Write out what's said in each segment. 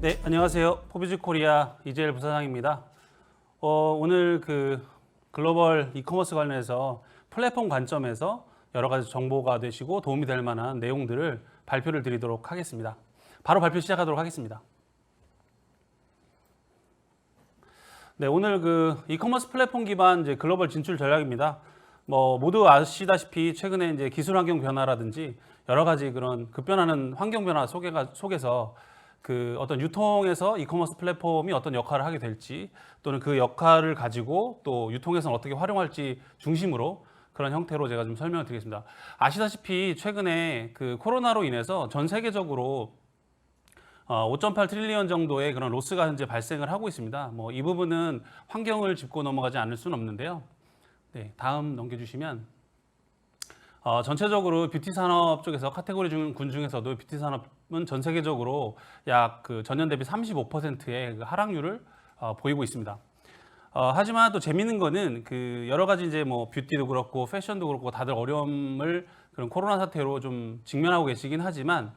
네, 안녕하세요. 포비즈 코리아 이재일 부사장입니다. 어, 오늘 그 글로벌 이커머스 관련해서 플랫폼 관점에서 여러 가지 정보가 되시고 도움이 될 만한 내용들을 발표를 드리도록 하겠습니다. 바로 발표 시작하도록 하겠습니다. 네, 오늘 그 이커머스 플랫폼 기반 이제 글로벌 진출 전략입니다. 뭐 모두 아시다시피 최근에 이제 기술 환경 변화라든지 여러 가지 그런 급변하는 환경 변화 속에서 그 어떤 유통에서 이커머스 플랫폼이 어떤 역할을 하게 될지 또는 그 역할을 가지고 또 유통에서는 어떻게 활용할지 중심으로 그런 형태로 제가 좀 설명을 드리겠습니다. 아시다시피 최근에 그 코로나로 인해서 전 세계적으로 어, 5.8 트릴리언 정도의 그런 로스가 현재 발생을 하고 있습니다. 뭐 이 부분은 환경을 짚고 넘어가지 않을 수는 없는데요. 네, 다음 넘겨주시면 어, 전체적으로 뷰티 산업 쪽에서 카테고리 중, 군 중에서도 뷰티 산업 은전 세계적으로 약 그 전년 대비 35%의 그 하락률을 어, 보이고 있습니다. 어, 하지만 또 재밌는 거는 그 여러 가지 이제 뭐 뷰티도 그렇고 패션도 그렇고 다들 어려움을 그런 코로나 사태로 좀 직면하고 계시긴 하지만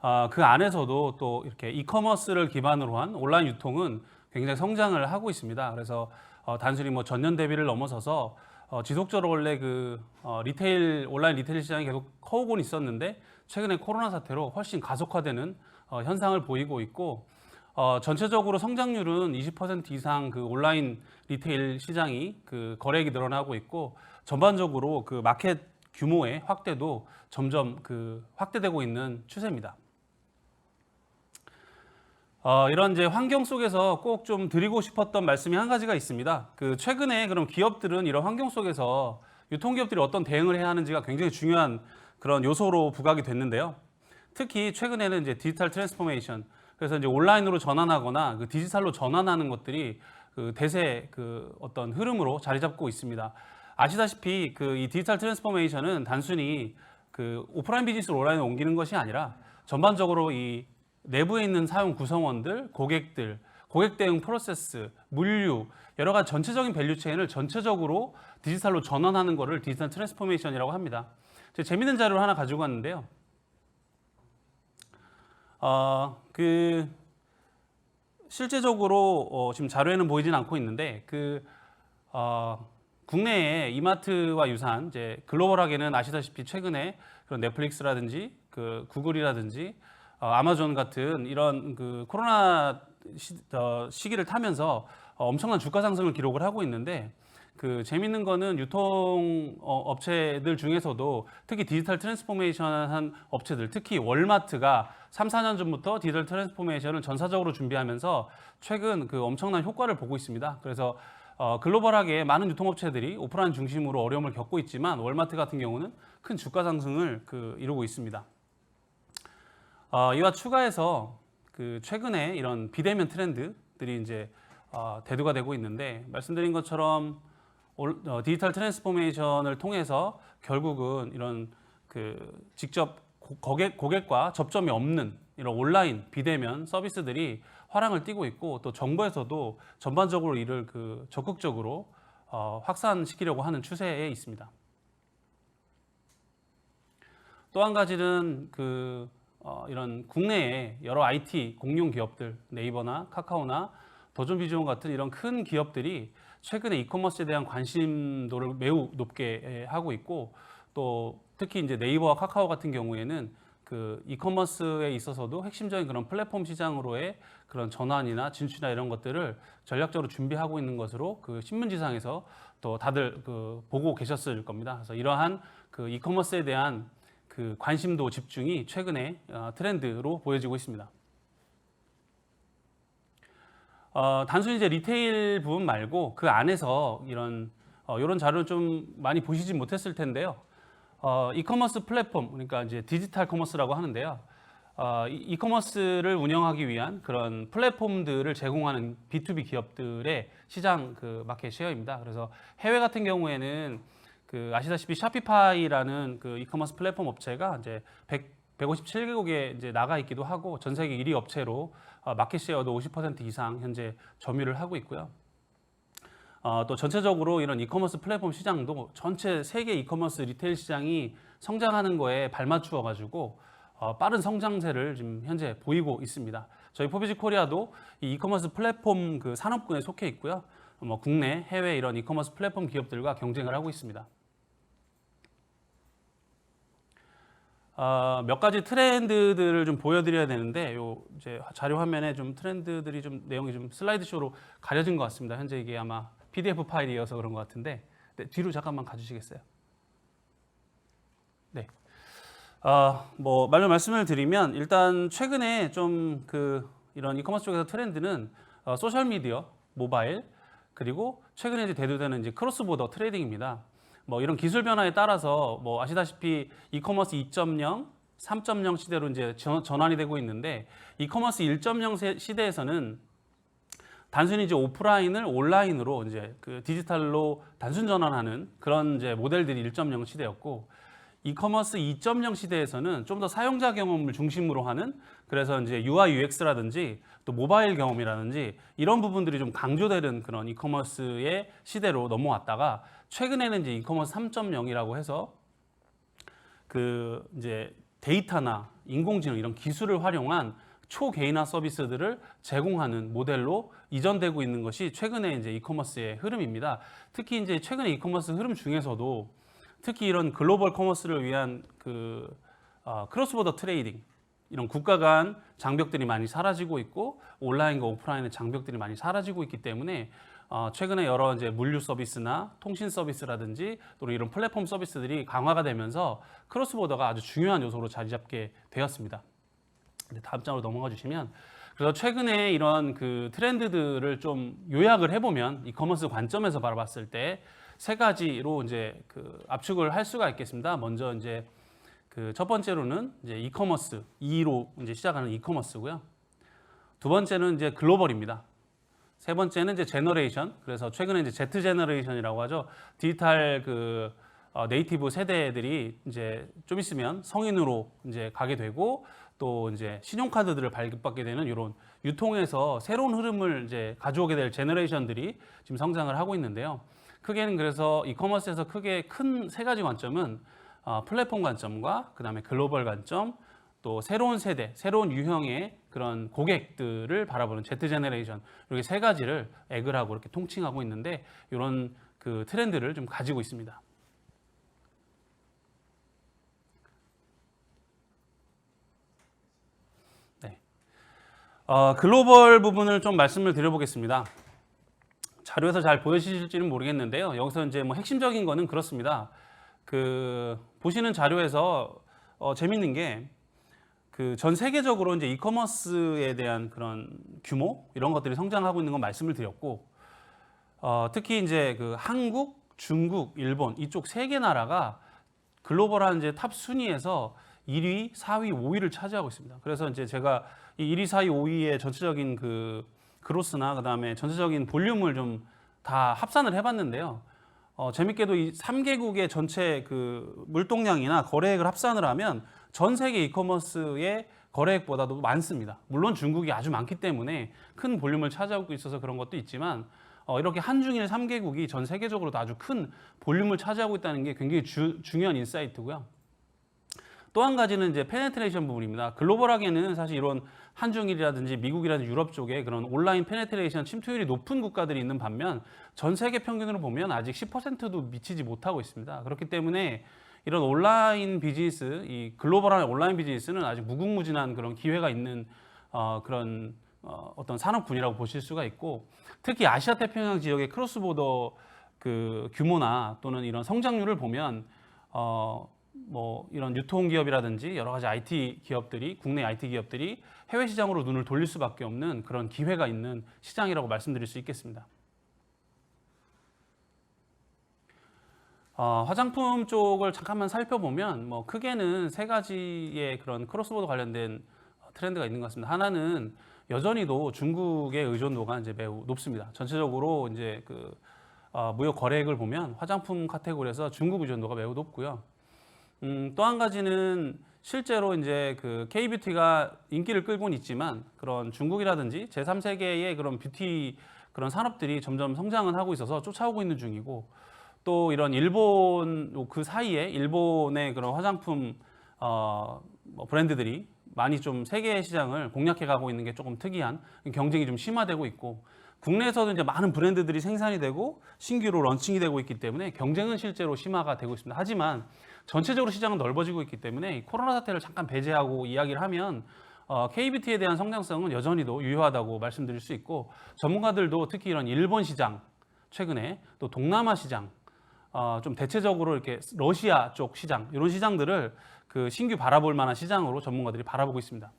어, 그 안에서도 또 이렇게 이커머스를 기반으로 한 온라인 유통은 굉장히 성장을 하고 있습니다. 그래서 어, 단순히 뭐 전년 대비를 넘어서서 어, 지속적으로 원래 그 어, 리테일 온라인 리테일 시장이 계속 커오곤 있었는데 최근에 코로나 사태로 훨씬 가속화되는 어, 현상을 보이고 있고 어, 전체적으로 성장률은 20% 이상 그 온라인 리테일 시장이 그 거래액이 늘어나고 있고 전반적으로 그 마켓 규모의 확대도 점점 그 확대되고 있는 추세입니다. 어, 이런 이제 환경 속에서 꼭 좀 드리고 싶었던 말씀이 한 가지가 있습니다. 그 최근에 그럼 기업들은 이런 환경 속에서 유통기업들이 어떤 대응을 해야 하는지가 굉장히 중요한 그런 요소로 부각이 됐는데요. 특히 최근에는 이제 디지털 트랜스포메이션 그래서 이제 온라인으로 전환하거나 그 디지털로 전환하는 것들이 그 대세 그 어떤 흐름으로 자리 잡고 있습니다. 아시다시피 그 이 디지털 트랜스포메이션은 단순히 그 오프라인 비즈니스로 온라인에 옮기는 것이 아니라 전반적으로 이 내부에 있는 사용 구성원들, 고객들, 고객 대응 프로세스, 물류 여러 가지 전체적인 밸류 체인을 전체적으로 디지털로 전환하는 것을 디지털 트랜스포메이션이라고 합니다. 제가 재밌는 자료를 하나 가지고 왔는데요. 어, 그 실제적으로 어, 지금 자료에는 보이진 않고 있는데 그 어, 국내에 이마트와 유사한 이제 글로벌하게는 아시다시피 최근에 그런 넷플릭스라든지 그 구글이라든지 어, 아마존 같은 이런 그 코로나 시, 어, 시기를 타면서 어, 엄청난 주가 상승을 기록을 하고 있는데 그 재밌는 거는 유통 어, 업체들 중에서도 특히 디지털 트랜스포메이션 한 업체들 특히 월마트가 3, 4년 전부터 디지털 트랜스포메이션을 전사적으로 준비하면서 최근 그 엄청난 효과를 보고 있습니다. 그래서 어, 글로벌하게 많은 유통업체들이 오프라인 중심으로 어려움을 겪고 있지만 월마트 같은 경우는 큰 주가 상승을 그 이루고 있습니다. 어, 이와 추가해서 그 최근에 이런 비대면 트렌드들이 이제 어, 대두가 되고 있는데 말씀드린 것처럼 디지털 트랜스포메이션을 통해서 결국은 이런 그 직접 고- 고객, 고객과 접점이 없는 이런 온라인 비대면 서비스들이 화랑을 띠고 있고 또 정부에서도 전반적으로 이를 그 적극적으로 어, 확산시키려고 하는 추세에 있습니다. 또 한 가지는 그 어, 이런 국내에 여러 IT 공룡 기업들 네이버나 카카오나 도전비주원 같은 이런 큰 기업들이 최근에 이커머스에 대한 관심도를 매우 높게 에, 하고 있고 또 특히 이제 네이버와 카카오 같은 경우에는 그 이커머스에 있어서도 핵심적인 그런 플랫폼 시장으로의 그런 전환이나 진출이나 이런 것들을 전략적으로 준비하고 있는 것으로 그 신문지상에서 또 다들 그 보고 계셨을 겁니다. 그래서 이러한 그 이커머스에 대한 그 관심도 집중이 최근에 어, 트렌드로 보여지고 있습니다. 어, 단순히 이제 리테일 부분 말고 그 안에서 이런 어, 이런 자료를 좀 많이 보시지 못했을 텐데요. 어, 이커머스 플랫폼 그러니까 이제 디지털 커머스라고 하는데요. 어, 이- 이커머스를 운영하기 위한 그런 플랫폼들을 제공하는 B2B 기업들의 시장 그 마켓 쉐어입니다. 그래서 해외 같은 경우에는 그 아시다시피 샤피파이라는 그 이커머스 플랫폼 업체가 이제 100, 157개국에 이제 나가 있기도 하고 전 세계 1위 업체로 어, 마켓 쉐어도 50% 이상 현재 점유를 하고 있고요. 어, 또 전체적으로 이런 이커머스 플랫폼 시장도 전체 세계 이커머스 리테일 시장이 성장하는 거에 발맞추어 가지고 어, 빠른 성장세를 지금 현재 보이고 있습니다. 저희 포비지 코리아도 이 이커머스 플랫폼 그 산업군에 속해 있고요. 뭐 국내, 해외 이런 이커머스 플랫폼 기업들과 경쟁을 하고 있습니다. 어, 몇 가지 트렌드들을 좀 보여드려야 되는데 요 이제 자료 화면에 좀 트렌드들이 좀 내용이 좀 슬라이드쇼로 가려진 것 같습니다. 현재 이게 아마 PDF 파일이어서 그런 것 같은데 네, 뒤로 잠깐만 가주시겠어요? 네. 어, 뭐 말로 말씀을 드리면 일단 최근에 좀 그 이런 이커머스 쪽에서 트렌드는 어, 소셜 미디어, 모바일 그리고 최근에 이제 대두되는 이제 크로스 보더 트레이딩입니다. 뭐 이런 기술 변화에 따라서 뭐 아시다시피 이커머스 2.0, 3.0 시대로 이제 전- 전환이 되고 있는데 이커머스 1.0 세- 시대에서는 단순히 이제 오프라인을 온라인으로 이제 그 디지털로 단순 전환하는 그런 이제 모델들이 1.0 시대였고 이커머스 2.0 시대에서는 좀 더 사용자 경험을 중심으로 하는 그래서 이제 UI UX라든지 또 모바일 경험이라든지 이런 부분들이 좀 강조되는 그런 이커머스의 시대로 넘어왔다가 최근에는 이제 이커머스 3.0이라고 해서 그 이제 데이터나 인공지능 이런 기술을 활용한 초개인화 서비스들을 제공하는 모델로 이전되고 있는 것이 최근에 이제 이커머스의 흐름입니다. 특히 이제 최근에 이커머스 흐름 중에서도 특히 이런 글로벌 커머스를 위한 그 어, 크로스보더 트레이딩 이런 국가 간 장벽들이 많이 사라지고 있고 온라인과 오프라인의 장벽들이 많이 사라지고 있기 때문에 어, 최근에 여러 이제 물류 서비스나 통신 서비스라든지 또 이런 플랫폼 서비스들이 강화가 되면서 크로스보더가 아주 중요한 요소로 자리 잡게 되었습니다. 네, 다음 장으로 넘어가 주시면 그래서 최근에 이런 그 트렌드들을 좀 요약을 해보면 이커머스 관점에서 바라봤을 때 세 가지로 이제 그 압축을 할 수가 있겠습니다. 먼저 이제 그 첫 번째로는 이제 이커머스 2로 이제 시작하는 이커머스고요. 두 번째는 이제 글로벌입니다. 세 번째는 이제 제너레이션. 그래서 최근에 이제 Z 제너레이션이라고 하죠. 디지털 그 어, 네이티브 세대들이 이제 좀 있으면 성인으로 이제 가게 되고 또 이제 신용카드들을 발급받게 되는 이런 유통에서 새로운 흐름을 이제 가져오게 될 제너레이션들이 지금 성장을 하고 있는데요. 크게는 그래서 이커머스에서 크게 큰 세 가지 관점은 어, 플랫폼 관점과 그 다음에 글로벌 관점 또 새로운 세대, 새로운 유형의 그런 고객들을 바라보는 Z 제너레이션 이렇게 세 가지를 에그하고 이렇게 통칭하고 있는데 이런 그 트렌드를 좀 가지고 있습니다. 네. 어, 글로벌 부분을 좀 말씀을 드려보겠습니다. 자료에서 잘 보여지실지는 모르겠는데요. 여기서 이제 뭐 핵심적인 거는 그렇습니다. 그 보시는 자료에서 어, 재밌는 게 그 전 세계적으로 이제 이커머스에 대한 그런 규모 이런 것들이 성장하고 있는 건 말씀을 드렸고 어, 특히 이제 그 한국, 중국, 일본 이쪽 세 개 나라가 글로벌한 이제 탑 순위에서 1위, 4위, 5위를 차지하고 있습니다. 그래서 이제 제가 이 1위, 4위, 5위의 전체적인 그 그로스나 그다음에 전체적인 볼륨을 좀 다 합산을 해봤는데요. 어, 재밌게도 이 3개국의 전체 그 물동량이나 거래액을 합산을 하면 전 세계 이커머스의 거래액보다도 많습니다. 물론 중국이 아주 많기 때문에 큰 볼륨을 차지하고 있어서 그런 것도 있지만 어, 이렇게 한중일 3개국이 전 세계적으로도 아주 큰 볼륨을 차지하고 있다는 게 굉장히 주- 중요한 인사이트고요. 또 한 가지는 이제 페네트레이션 부분입니다. 글로벌하게는 사실 이런 한중일이라든지 미국이라든지 유럽 쪽에 그런 온라인 페네트레이션 침투율이 높은 국가들이 있는 반면 전 세계 평균으로 보면 아직 10%도 미치지 못하고 있습니다. 그렇기 때문에 이런 온라인 비즈니스, 이 글로벌한 온라인 비즈니스는 아직 무궁무진한 그런 기회가 있는 어, 그런 어, 어떤 산업군이라고 보실 수가 있고 특히 아시아 태평양 지역의 크로스보더 그 규모나 또는 이런 성장률을 보면 어, 뭐 이런 유통 기업이라든지 여러 가지 IT 기업들이 국내 IT 기업들이 해외 시장으로 눈을 돌릴 수밖에 없는 그런 기회가 있는 시장이라고 말씀드릴 수 있겠습니다. 어, 화장품 쪽을 잠깐만 살펴보면 뭐 크게는 세 가지의 그런 크로스보더 관련된 트렌드가 있는 것 같습니다. 하나는 여전히도 중국의 의존도가 이제 매우 높습니다. 전체적으로 이제 그 어, 무역 거래액을 보면 화장품 카테고리에서 중국 의존도가 매우 높고요. 음, 또 한 가지는 실제로 이제 그 K뷰티가 인기를 끌고는 있지만 그런 중국이라든지 제3세계의 그런 뷰티 그런 산업들이 점점 성장은 하고 있어서 쫓아오고 있는 중이고 또 이런 일본 그 사이에 일본의 그런 화장품 어, 뭐 브랜드들이 많이 좀 세계 시장을 공략해 가고 있는 게 조금 특이한 경쟁이 좀 심화되고 있고 국내에서도 이제 많은 브랜드들이 생산이 되고 신규로 런칭이 되고 있기 때문에 경쟁은 실제로 심화가 되고 있습니다. 하지만 전체적으로 시장은 넓어지고 있기 때문에 이 코로나 사태를 잠깐 배제하고 이야기를 하면 어, KBT에 대한 성장성은 여전히도 유효하다고 말씀드릴 수 있고 전문가들도 특히 이런 일본 시장 최근에 또 동남아 시장 어, 좀 대체적으로 이렇게 러시아 쪽 시장 이런 시장들을 그 신규 바라볼 만한 시장으로 전문가들이 바라보고 있습니다.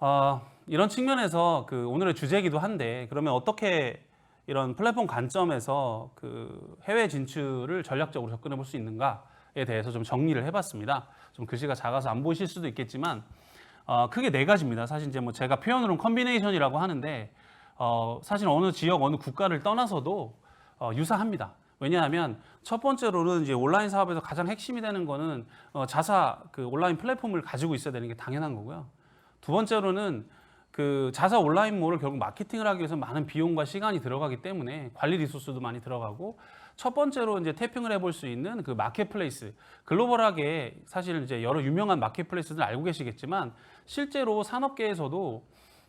어, 이런 측면에서 그 오늘의 주제이기도 한데 그러면 어떻게 이런 플랫폼 관점에서 그 해외 진출을 전략적으로 접근해 볼 수 있는가에 대해서 좀 정리를 해봤습니다. 좀 글씨가 작아서 안 보이실 수도 있겠지만 어, 크게 네 가지입니다. 사실 이제 뭐 제가 표현으로는 컨비네이션이라고 하는데 어, 사실 어느 지역 어느 국가를 떠나서도 어, 유사합니다. 왜냐하면 첫 번째로는 이제 온라인 사업에서 가장 핵심이 되는 거는 어, 자사 그 온라인 플랫폼을 가지고 있어야 되는 게 당연한 거고요. 두 번째로는 그 자사 온라인몰을 결국 마케팅을 하기 위해서 많은 비용과 시간이 들어가기 때문에 관리 리소스도 많이 들어가고 첫 번째로 이제 태핑을 해볼 수 있는 그 마켓플레이스 글로벌하게 사실 이제 여러 유명한 마켓플레이스들 알고 계시겠지만 실제로 산업계에서도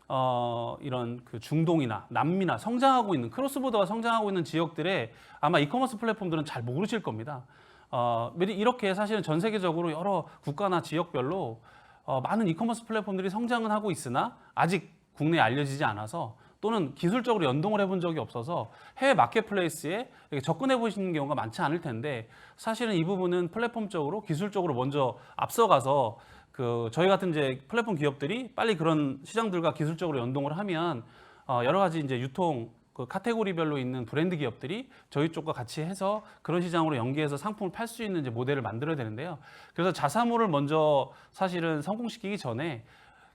어, 이런 그 중동이나 남미나 성장하고 있는 크로스보더가 성장하고 있는 지역들에 아마 이커머스 플랫폼들은 잘 모르실 겁니다. 어, 이렇게 사실은 전 세계적으로 여러 국가나 지역별로 어, 많은 이커머스 플랫폼들이 성장은 하고 있으나 아직 국내에 알려지지 않아서 또는 기술적으로 연동을 해본 적이 없어서 해외 마켓플레이스에 접근해 보시는 경우가 많지 않을 텐데 사실은 이 부분은 플랫폼적으로 기술적으로 먼저 앞서가서 그 저희 같은 이제 플랫폼 기업들이 빨리 그런 시장들과 기술적으로 연동을 하면 어 여러 가지 이제 유통 그 카테고리별로 있는 브랜드 기업들이 저희 쪽과 같이 해서 그런 시장으로 연계해서 상품을 팔 수 있는 이제 모델을 만들어야 되는데요. 그래서 자사몰을 먼저 사실은 성공시키기 전에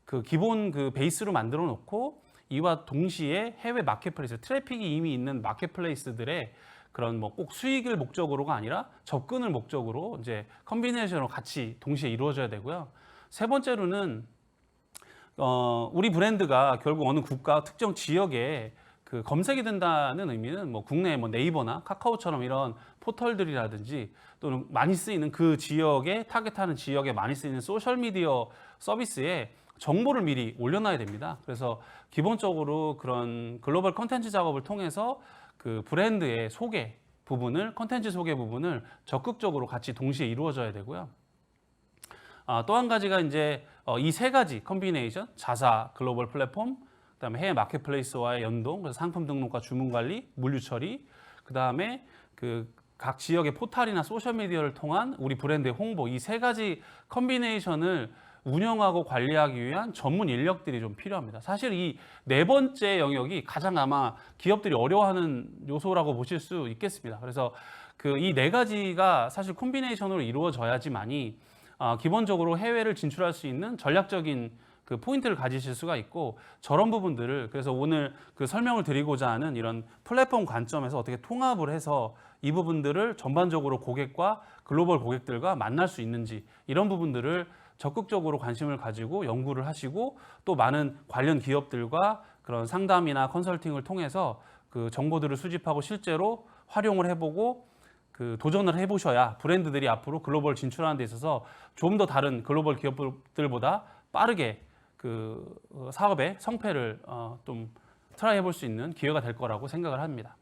그 기본 그 베이스로 만들어 놓고 이와 동시에 해외 마켓플레이스 트래픽이 이미 있는 마켓플레이스들의 그런 뭐 꼭 수익을 목적으로가 아니라 접근을 목적으로 이제 컨비네이션으로 같이 동시에 이루어져야 되고요. 세 번째로는 어, 우리 브랜드가 결국 어느 국가 특정 지역에 그 검색이 된다는 의미는 뭐 국내 뭐 네이버나 카카오처럼 이런 포털들이라든지 또는 많이 쓰이는 그 지역에 타겟하는 지역에 많이 쓰이는 소셜 미디어 서비스에 정보를 미리 올려놔야 됩니다. 그래서 기본적으로 그런 글로벌 컨텐츠 작업을 통해서 그 브랜드의 소개 부분을 컨텐츠 소개 부분을 적극적으로 같이 동시에 이루어져야 되고요. 아, 또 한 가지가 이제 어, 이세 가지 컨비네이션 자사 글로벌 플랫폼 그다음에 해외 마켓플레이스와의 연동 그래서 상품 등록과 주문 관리 물류 처리 그다음에 그 각 지역의 포탈이나 소셜 미디어를 통한 우리 브랜드의 홍보 이 세 가지 컨비네이션을 운영하고 관리하기 위한 전문 인력들이 좀 필요합니다. 사실 이 네 번째 영역이 가장 아마 기업들이 어려워하는 요소라고 보실 수 있겠습니다. 그래서 그 이 네 가지가 사실 콤비네이션으로 이루어져야지만이 어, 기본적으로 해외를 진출할 수 있는 전략적인 그 포인트를 가지실 수가 있고 저런 부분들을 그래서 오늘 그 설명을 드리고자 하는 이런 플랫폼 관점에서 어떻게 통합을 해서 이 부분들을 전반적으로 고객과 글로벌 고객들과 만날 수 있는지 이런 부분들을 적극적으로 관심을 가지고 연구를 하시고 또 많은 관련 기업들과 그런 상담이나 컨설팅을 통해서 그 정보들을 수집하고 실제로 활용을 해보고 그 도전을 해보셔야 브랜드들이 앞으로 글로벌 진출하는 데 있어서 좀 더 다른 글로벌 기업들보다 빠르게 그 어, 사업의 성패를 어, 좀 트라이 해볼 수 있는 기회가 될 거라고 생각을 합니다.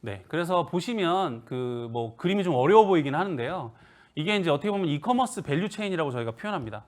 네, 그래서 보시면 그 뭐 그림이 좀 어려워 보이긴 하는데요. 이게 이제 어떻게 보면 이커머스 밸류 체인이라고 저희가 표현합니다.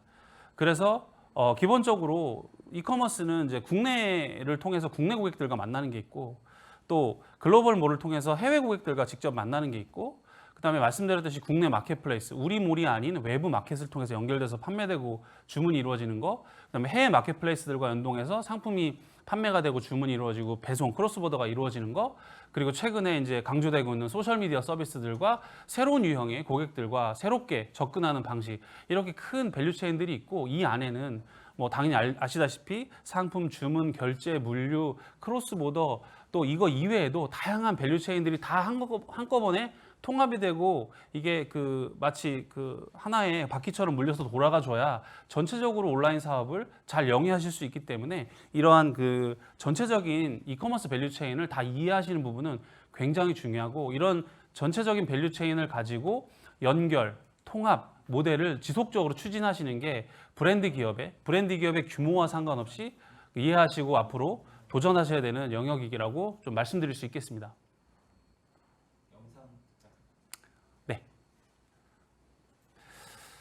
그래서 어, 기본적으로 이커머스는 이제 국내를 통해서 국내 고객들과 만나는 게 있고 또 글로벌 몰을 통해서 해외 고객들과 직접 만나는 게 있고 그다음에 말씀드렸듯이 국내 마켓플레이스 우리 몰이 아닌 외부 마켓을 통해서 연결돼서 판매되고 주문이 이루어지는 거 그다음에 해외 마켓플레이스들과 연동해서 상품이 판매가 되고 주문이 이루어지고 배송 크로스보더가 이루어지는 거 그리고 최근에 이제 강조되고 있는 소셜 미디어 서비스들과 새로운 유형의 고객들과 새롭게 접근하는 방식 이렇게 큰 밸류 체인들이 있고 이 안에는 뭐 당연히 알- 아시다시피 상품 주문 결제 물류 크로스보더 또 이거 이외에도 다양한 밸류 체인들이 다 한꺼- 한꺼번에 통합이 되고 이게 그 마치 그 하나의 바퀴처럼 물려서 돌아가 줘야 전체적으로 온라인 사업을 잘 영위하실 수 있기 때문에 이러한 그 전체적인 이커머스 밸류 체인을 다 이해하시는 부분은 굉장히 중요하고 이런 전체적인 밸류 체인을 가지고 연결, 통합 모델을 지속적으로 추진하시는 게 브랜드 기업의 브랜드 기업의 규모와 상관없이 이해하시고 앞으로 도전하셔야 되는 영역이라고 좀 말씀드릴 수 있겠습니다.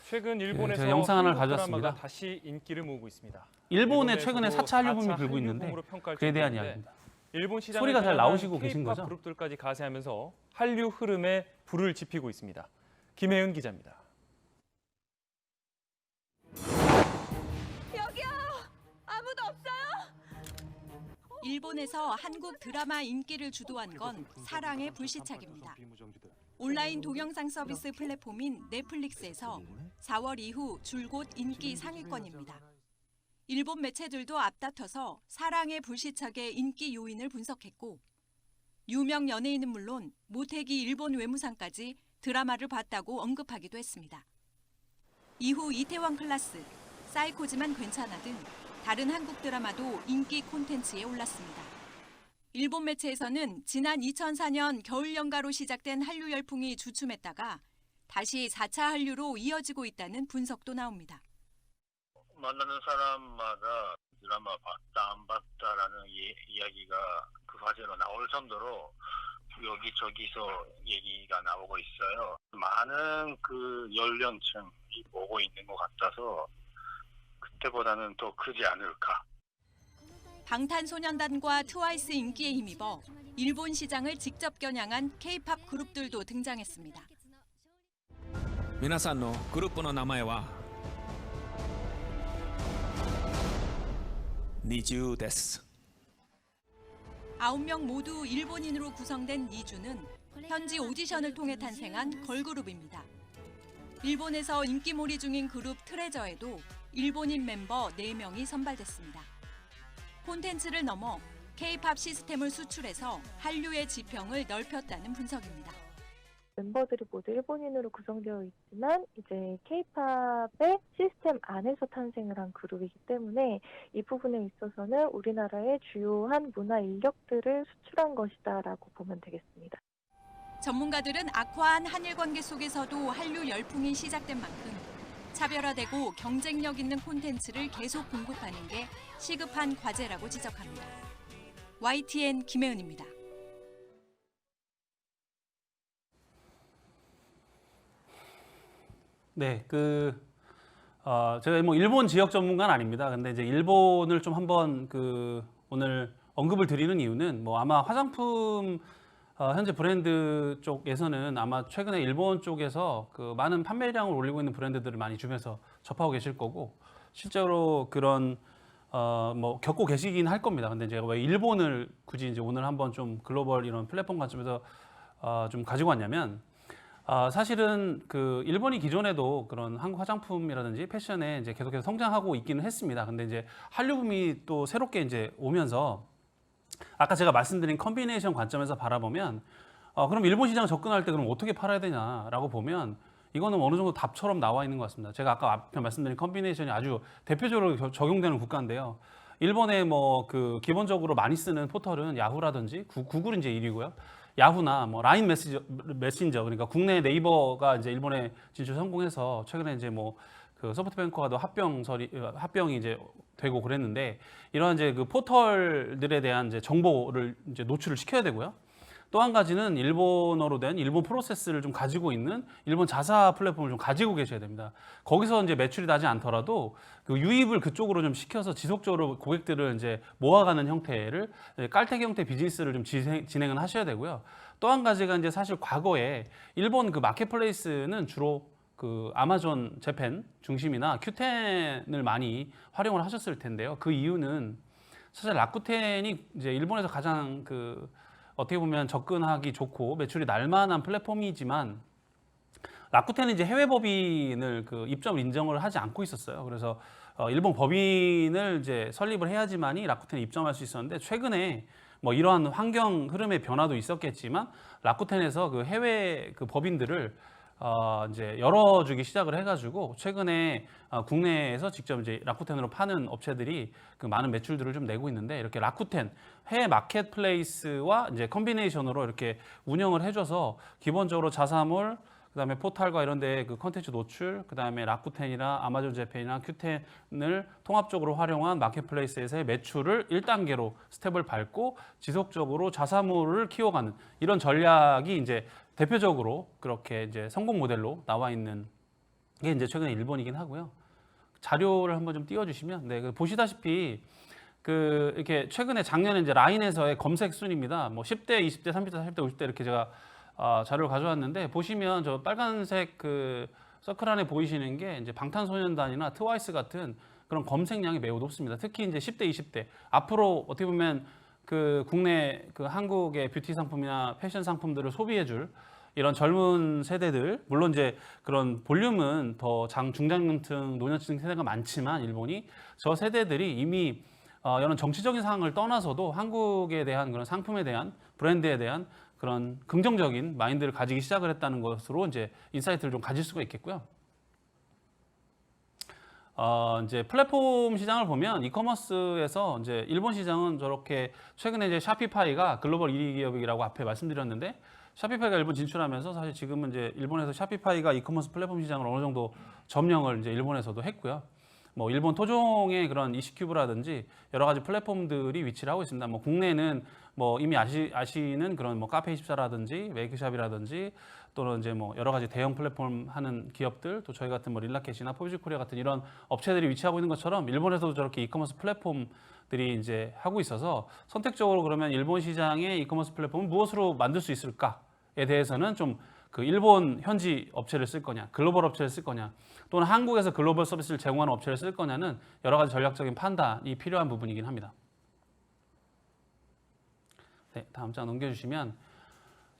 최근 네, 일본에서 제가 영상 하나를 한국 가져왔습니다. 드라마가 다시 인기를 모으고 있습니다. 일본의 일본에서도 최근에 4차 한류붐이 불고 있는데 한류붐으로 평가할 그에 대한 정도인데 이야기입니다. 일본 소리가 잘 나오시고 계신 거죠? 그룹들까지 가세하면서 한류 흐름에 불을 지피고 있습니다. 김혜은 기자입니다. 여기요! 아무도 없어요? 일본에서 한국 드라마 인기를 주도한 건 사랑의 불시착입니다. 온라인 동영상 서비스 플랫폼인 넷플릭스에서 4월 이후 줄곧 인기 상위권입니다. 일본 매체들도 앞다퉈서 사랑의 불시착의 인기 요인을 분석했고 유명 연예인은 물론 모태기 일본 외무상까지 드라마를 봤다고 언급하기도 했습니다. 이후 이태원 클라스, 사이코지만 괜찮아 등 다른 한국 드라마도 인기 콘텐츠에 올랐습니다. 일본 매체에서는 지난 2004년 겨울 연가로 시작된 한류 열풍이 주춤했다가 다시 4차 한류로 이어지고 있다는 분석도 나옵니다. 만나는 사람마다 드라마 봤다 안 봤다라는 이, 이야기가 그 화제로 나올 정도로 여기저기서 얘기가 나오고 있어요. 많은 그 연령층이 보고 있는 것 같아서 그때보다는 더 크지 않을까. 방탄소년단과 트와이스 인기에 힘입어 일본 시장을 직접 겨냥한 K-팝 그룹들도 등장했습니다. 皆さんのグループの名前は二重です。 9명 모두 일본인으로 구성된 니주는 현지 오디션을 통해 탄생한 걸그룹입니다. 일본에서 인기몰이 중인 그룹 트레저에도 일본인 멤버 4명이 선발됐습니다. 콘텐츠를 넘어 K-팝 시스템을 수출해서 한류의 지평을 넓혔다는 분석입니다. 멤버들이 모두 일본인으로 구성되어 있지만 이제 K-팝의 시스템 안에서 탄생을 한 그룹이기 때문에 이 부분에 있어서는 우리나라의 주요한 문화 인력들을 수출한 것이다라고 보면 되겠습니다. 전문가들은 악화한 한일 관계 속에서도 한류 열풍이 시작된 만큼 차별화되고 경쟁력 있는 콘텐츠를 계속 공급하는 게 시급한 과제라고 지적합니다. YTN 김혜은입니다. 네, 그 어, 제가 뭐 일본 지역 전문가는 아닙니다. 근데 이제 일본을 좀 한번 그 오늘 언급을 드리는 이유는 뭐 아마 화장품 어, 현재 브랜드 쪽에서는 아마 최근에 일본 쪽에서 그 많은 판매량을 올리고 있는 브랜드들을 많이 주변에서 접하고 계실 거고 실제로 그런 어, 뭐 겪고 계시긴 할 겁니다. 근데 제가 왜 일본을 굳이 이제 오늘 한번 좀 글로벌 이런 플랫폼 관점에서 어, 좀 가지고 왔냐면 아, 사실은 그 일본이 기존에도 그런 한국 화장품이라든지 패션에 이제 계속해서 성장하고 있기는 했습니다. 근데 이제 한류 붐이 또 새롭게 이제 오면서 아까 제가 말씀드린 컨비네이션 관점에서 바라보면 어, 그럼 일본 시장 접근할 때 그럼 어떻게 팔아야 되냐라고 보면 이거는 어느 정도 답처럼 나와 있는 것 같습니다. 제가 아까 앞에 말씀드린 컨비네이션이 아주 대표적으로 겨- 적용되는 국가인데요. 일본에 뭐그 기본적으로 많이 쓰는 포털은 야후라든지 구, 구글은 이제 1위고요. 야후나 뭐 라인 메시저, 메신저 그러니까 국내 네이버가 이제 일본에 진출 성공해서 최근에 이제 뭐 그 소프트뱅크와도 합병설이 어, 합병이 이제 되고 그랬는데 이런 이제 그 포털들에 대한 이제 정보를 이제 노출을 시켜야 되고요. 또 한 가지는 일본어로 된 일본 프로세스를 좀 가지고 있는 일본 자사 플랫폼을 좀 가지고 계셔야 됩니다. 거기서 이제 매출이 나지 않더라도 그 유입을 그쪽으로 좀 시켜서 지속적으로 고객들을 이제 모아가는 형태를 깔때기 형태 비즈니스를 좀 진행, 진행을 하셔야 되고요. 또 한 가지가 이제 사실 과거에 일본 그 마켓플레이스는 주로 그 아마존 재팬 중심이나 큐텐을 많이 활용을 하셨을 텐데요. 그 이유는 사실 라쿠텐이 이제 일본에서 가장 그 어떻게 보면 접근하기 좋고 매출이 날만한 플랫폼이지만 라쿠텐은 이제 해외 법인을 그 입점 인정을 하지 않고 있었어요. 그래서 어, 일본 법인을 이제 설립을 해야지만이 라쿠텐에 입점할 수 있었는데 최근에 뭐 이러한 환경 흐름의 변화도 있었겠지만 라쿠텐에서 그 해외 그 법인들을 어 이제 열어주기 시작을 해가지고 최근에 어, 국내에서 직접 이제 라쿠텐으로 파는 업체들이 그 많은 매출들을 좀 내고 있는데 이렇게 라쿠텐 해외 마켓플레이스와 이제 컨비네이션으로 이렇게 운영을 해줘서 기본적으로 자사몰 그다음에 포탈과 이런 데그 컨텐츠 노출, 그다음에 라쿠텐이나 아마존 재팬이나 큐텐을 통합적으로 활용한 마켓플레이스에서의 매출을 1단계로 스텝을 밟고 지속적으로 자사모를 키워가는 이런 전략이 이제 대표적으로 그렇게 이제 성공 모델로 나와 있는 게 이제 최근에 일본이긴 하고요. 자료를 한번 좀 띄워주시면, 네, 그 보시다시피 그 이렇게 최근에 작년에 이제 라인에서의 검색 순입니다. 뭐 10대, 20대, 30대, 40대, 50대 이렇게 제가 아, 자료를 가져왔는데 보시면 저 빨간색 그 서클 안에 보이시는 게 이제 방탄소년단이나 트와이스 같은 그런 검색량이 매우 높습니다. 특히 이제 10대, 20대 앞으로 어떻게 보면 그 국내 그 한국의 뷰티 상품이나 패션 상품들을 소비해줄 이런 젊은 세대들 물론 이제 그런 볼륨은 더 장 중장년층 노년층 세대가 많지만 일본이 저 세대들이 이미 어, 이런 정치적인 상황을 떠나서도 한국에 대한 그런 상품에 대한 브랜드에 대한 그런 긍정적인 마인드를 가지기 시작을 했다는 것으로 이제 인사이트를 좀 가질 수가 있겠고요. 어, 이제 플랫폼 시장을 보면 이커머스에서 이제 일본 시장은 저렇게 최근에 이제 샤피파이가 글로벌 1위 기업이라고 앞에 말씀드렸는데 샤피파이가 일본 진출하면서 사실 지금은 이제 일본에서 샤피파이가 이커머스 플랫폼 시장을 어느 정도 점령을 이제 일본에서도 했고요. 뭐 일본 토종의 그런 이시큐브라든지 여러 가지 플랫폼들이 위치를 하고 있습니다. 뭐 국내는 뭐 이미 아시, 아시는 그런 뭐 카페24라든지 웨이크샵이라든지 또는 이제 뭐 여러 가지 대형 플랫폼 하는 기업들 또 저희 같은 뭐 릴라켓이나 포비즈 코리아 같은 이런 업체들이 위치하고 있는 것처럼 일본에서도 저렇게 이커머스 플랫폼들이 이제 하고 있어서 선택적으로 그러면 일본 시장의 이커머스 플랫폼을 무엇으로 만들 수 있을까에 대해서는 좀 그 일본 현지 업체를 쓸 거냐, 글로벌 업체를 쓸 거냐, 또는 한국에서 글로벌 서비스를 제공하는 업체를 쓸 거냐는 여러 가지 전략적인 판단이 필요한 부분이긴 합니다. 네, 다음 장 넘겨주시면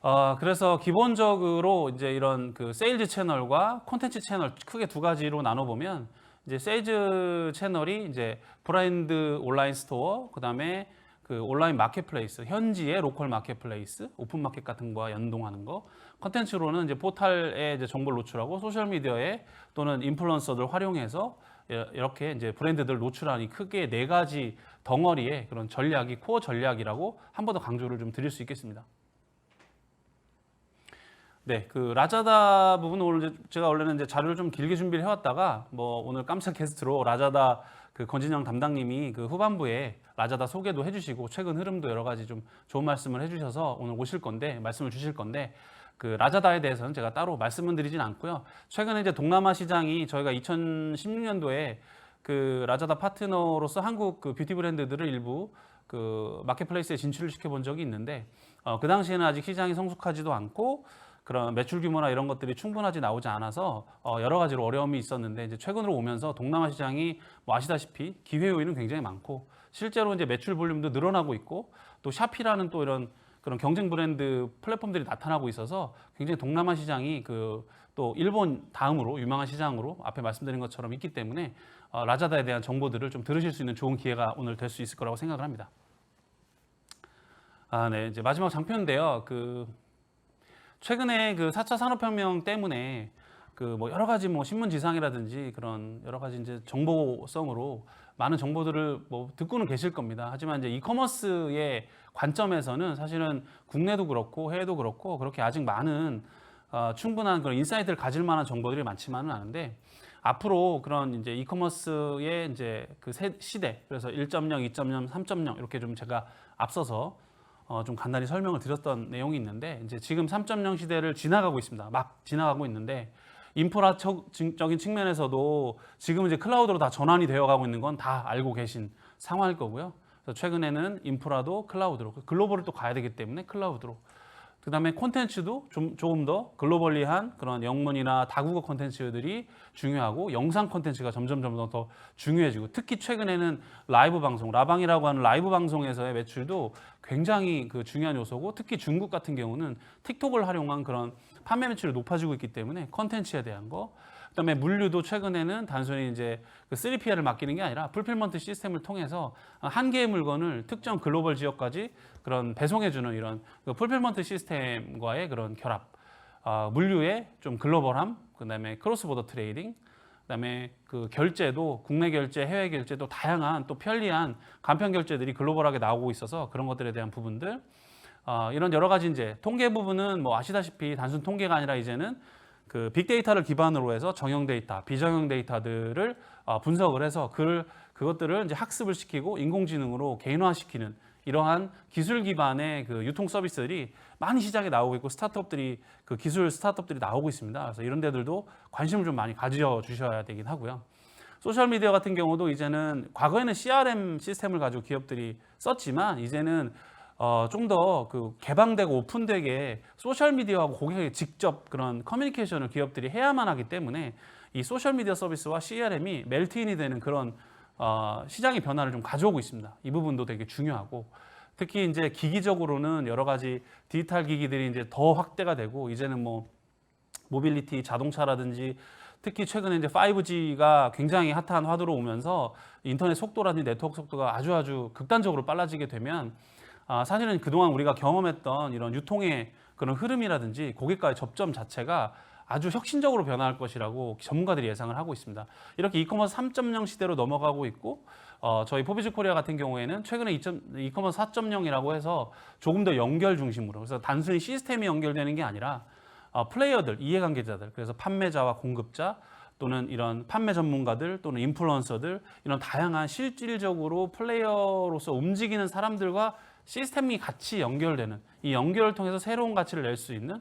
어, 그래서 기본적으로 이제 이런 그 세일즈 채널과 콘텐츠 채널 크게 두 가지로 나눠 보면 이제 세일즈 채널이 이제 브랜드 온라인 스토어 그 다음에 그 온라인 마켓플레이스 현지의 로컬 마켓플레이스 오픈 마켓 같은 거와 연동하는 거 컨텐츠로는 이제 포탈에 이제 정보를 노출하고 소셜 미디어에 또는 인플루언서들 활용해서 예, 이렇게 이제 브랜드들 노출하니 크게 네 가지 덩어리의 그런 전략이 코어 전략이라고 한 번 더 강조를 좀 드릴 수 있겠습니다. 네, 그 라자다 부분 오늘 제가 원래는 이제 자료를 좀 길게 준비를 해왔다가 뭐 오늘 깜짝 게스트로 라자다 그 권진영 담당님이 그 후반부에 라자다 소개도 해주시고 최근 흐름도 여러 가지 좀 좋은 말씀을 해주셔서 오늘 오실 건데 말씀을 주실 건데 그 라자다에 대해서는 제가 따로 말씀은 드리진 않고요. 최근에 이제 동남아 시장이 저희가 2016년도에 그 라자다 파트너로서 한국 그 뷰티 브랜드들을 일부 그 마켓플레이스에 진출을 시켜본 적이 있는데 어, 그 당시에는 아직 시장이 성숙하지도 않고 그런 매출 규모나 이런 것들이 충분하지 나오지 않아서 어, 여러 가지로 어려움이 있었는데 이제 최근으로 오면서 동남아 시장이 뭐 아시다시피 기회 요인은 굉장히 많고 실제로 이제 매출 볼륨도 늘어나고 있고 또 샤피라는 또 이런 그런 경쟁 브랜드 플랫폼들이 나타나고 있어서 굉장히 동남아 시장이 그 또 일본 다음으로 유망한 시장으로 앞에 말씀드린 것처럼 있기 때문에 어, 라자다에 대한 정보들을 좀 들으실 수 있는 좋은 기회가 오늘 될 수 있을 거라고 생각을 합니다. 아, 네. 이제 마지막 장표인데요. 그 최근에 그 4차 산업혁명 때문에 그 뭐 여러 가지 뭐 신문 지상이라든지 그런 여러 가지 이제 정보성으로 많은 정보들을 뭐 듣고는 계실 겁니다. 하지만 이제 이커머스의 관점에서는 사실은 국내도 그렇고 해외도 그렇고 그렇게 아직 많은 어, 충분한 그런 인사이트를 가질 만한 정보들이 많지만은 않은데 앞으로 그런 이제 이커머스의 이제 그 세- 시대 그래서 1.0, 2.0, 3.0 이렇게 좀 제가 앞서서 어, 좀 간단히 설명을 드렸던 내용이 있는데 이제 지금 3.0 시대를 지나가고 있습니다. 막 지나가고 있는데 인프라적인 측면에서도 지금 이제 클라우드로 다 전환이 되어가고 있는 건 다 알고 계신 상황일 거고요. 그래서 최근에는 인프라도 클라우드로 글로벌을 또 가야 되기 때문에 클라우드로 그 다음에 콘텐츠도 좀 조금 더 글로벌리한 그런 영문이나 다국어 콘텐츠들이 중요하고 영상 콘텐츠가 점점 점점 더 중요해지고 특히 최근에는 라이브 방송 라방이라고 하는 라이브 방송에서의 매출도 굉장히 그 중요한 요소고 특히 중국 같은 경우는 틱톡을 활용한 그런 판매 매출이 높아지고 있기 때문에 콘텐츠에 대한 거 그다음에 물류도 최근에는 단순히 이제 그 3PL을 맡기는 게 아니라 풀필먼트 시스템을 통해서 한 개의 물건을 특정 글로벌 지역까지 그런 배송해 주는 이런 그 풀필먼트 시스템과의 그런 결합, 아, 물류의 좀 글로벌함, 그다음에 크로스보더 트레이딩, 그다음에 그 결제도 국내 결제, 해외 결제도 다양한 또 편리한 간편 결제들이 글로벌하게 나오고 있어서 그런 것들에 대한 부분들, 어, 이런 여러 가지 이제 통계 부분은 뭐 아시다시피 단순 통계가 아니라 이제는 그 빅데이터를 기반으로 해서 정형 데이터, 비정형 데이터들을 어, 분석을 해서 그 그것들을 이제 학습을 시키고 인공지능으로 개인화시키는 이러한 기술 기반의 그 유통 서비스들이 많이 시장에 나오고 있고 스타트업들이 그 기술 스타트업들이 나오고 있습니다. 그래서 이런 데들도 관심을 좀 많이 가져 주셔야 되긴 하고요. 소셜 미디어 같은 경우도 이제는 과거에는 CRM 시스템을 가지고 기업들이 썼지만 이제는 어, 좀 더 그 개방되고 오픈되게 소셜 미디어하고 고객에게 직접 그런 커뮤니케이션을 기업들이 해야만 하기 때문에 이 소셜 미디어 서비스와 CRM이 멜트인이 되는 그런 어, 시장의 변화를 좀 가져오고 있습니다. 이 부분도 되게 중요하고 특히 이제 기기적으로는 여러 가지 디지털 기기들이 이제 더 확대가 되고 이제는 뭐 모빌리티 자동차라든지 특히 최근에 이제 5G가 굉장히 핫한 화두로 오면서 인터넷 속도라든지 네트워크 속도가 아주 아주 극단적으로 빨라지게 되면 아, 사실은 그동안 우리가 경험했던 이런 유통의 그런 흐름이라든지 고객과의 접점 자체가 아주 혁신적으로 변화할 것이라고 전문가들이 예상을 하고 있습니다. 이렇게 이커머스 3.0 시대로 넘어가고 있고 어, 저희 포비즈 코리아 같은 경우에는 최근에 2점, 이커머스 4.0이라고 해서 조금 더 연결 중심으로 그래서 단순히 시스템이 연결되는 게 아니라 어, 플레이어들, 이해관계자들, 그래서 판매자와 공급자 또는 이런 판매 전문가들 또는 인플루언서들 이런 다양한 실질적으로 플레이어로서 움직이는 사람들과 시스템이 같이 연결되는 이 연결을 통해서 새로운 가치를 낼 수 있는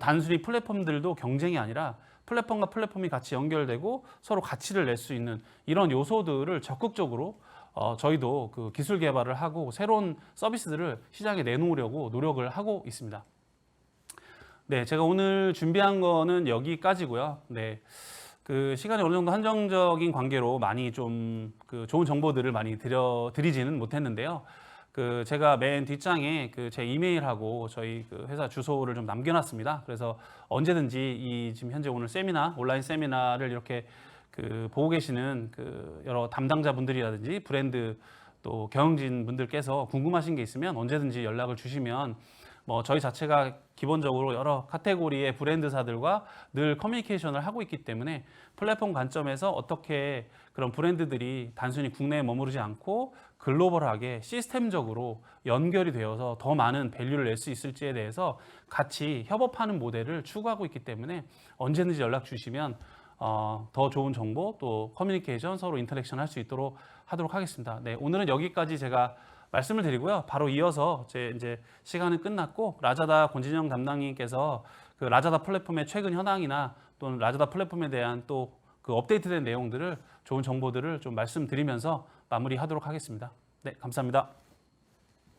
단순히 플랫폼들도 경쟁이 아니라 플랫폼과 플랫폼이 같이 연결되고 서로 가치를 낼 수 있는 이런 요소들을 적극적으로 어, 저희도 그 기술 개발을 하고 새로운 서비스들을 시장에 내놓으려고 노력을 하고 있습니다. 네, 제가 오늘 준비한 거는 여기까지고요. 네. 그 시간이 어느 정도 한정적인 관계로 많이 좀 그 좋은 정보들을 많이 드려 드리지는 못했는데요. 그 제가 맨 뒷장에 그 제 이메일하고 저희 그 회사 주소를 좀 남겨놨습니다. 그래서 언제든지 이 지금 현재 오늘 세미나 온라인 세미나를 이렇게 그 보고 계시는 그 여러 담당자분들이라든지 브랜드 또 경영진 분들께서 궁금하신 게 있으면 언제든지 연락을 주시면 뭐 저희 자체가 기본적으로 여러 카테고리의 브랜드사들과 늘 커뮤니케이션을 하고 있기 때문에 플랫폼 관점에서 어떻게 그런 브랜드들이 단순히 국내에 머무르지 않고 글로벌하게 시스템적으로 연결이 되어서 더 많은 밸류를 낼 수 있을지에 대해서 같이 협업하는 모델을 추구하고 있기 때문에 언제든지 연락 주시면 어, 더 좋은 정보 또 커뮤니케이션 서로 인터랙션 할 수 있도록 하도록 하겠습니다. 네, 오늘은 여기까지 제가 말씀을 드리고요. 바로 이어서 제 이제 시간은 끝났고 라자다 권진영 담당님께서 그 라자다 플랫폼의 최근 현황이나 또는 라자다 플랫폼에 대한 또 그 업데이트된 내용들을 좋은 정보들을 좀 말씀드리면서 마무리하도록 하겠습니다. 네, 감사합니다.